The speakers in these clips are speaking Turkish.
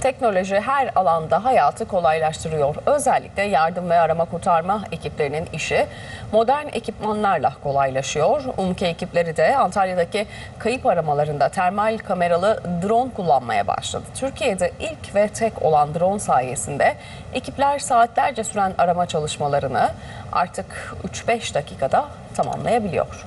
Teknoloji her alanda hayatı kolaylaştırıyor. Özellikle yardım ve arama kurtarma ekiplerinin işi modern ekipmanlarla kolaylaşıyor. UMKE ekipleri de Antalya'daki kayıp aramalarında termal kameralı drone kullanmaya başladı. Türkiye'de ilk ve tek olan drone sayesinde ekipler saatlerce süren arama çalışmalarını artık 3-5 dakikada tamamlayabiliyor.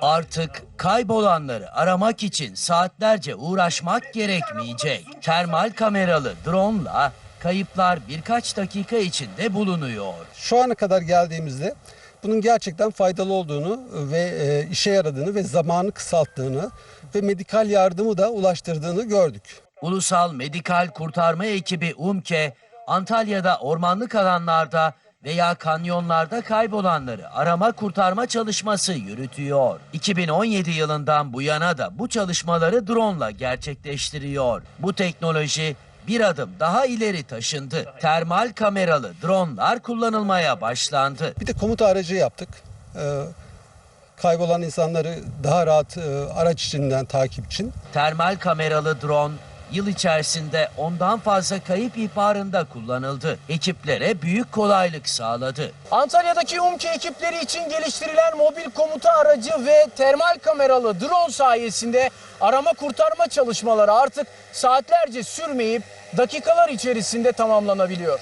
Artık kaybolanları aramak için saatlerce uğraşmak gerekmeyecek. Termal kameralı drone'la kayıplar birkaç dakika içinde bulunuyor. Şu ana kadar geldiğimizde bunun gerçekten faydalı olduğunu ve e, işe yaradığını ve zamanı kısalttığını ve medikal yardımı da ulaştırdığını gördük. Ulusal Medikal Kurtarma Ekibi UMKE, Antalya'da ormanlık alanlarda veya kanyonlarda kaybolanları arama kurtarma çalışması yürütüyor. 2017 yılından bu yana da bu çalışmaları drone ile gerçekleştiriyor. Bu teknoloji bir adım daha ileri taşındı. Termal kameralı dronlar kullanılmaya başlandı. Bir de komuta aracı yaptık. Ee, kaybolan insanları daha rahat e, araç içinden takip için. Termal kameralı drone yıl içerisinde ondan fazla kayıp ihbarında kullanıldı. Ekiplere büyük kolaylık sağladı. Antalya'daki UMKE ekipleri için geliştirilen mobil komuta aracı ve termal kameralı drone sayesinde arama kurtarma çalışmaları artık saatlerce sürmeyip dakikalar içerisinde tamamlanabiliyor.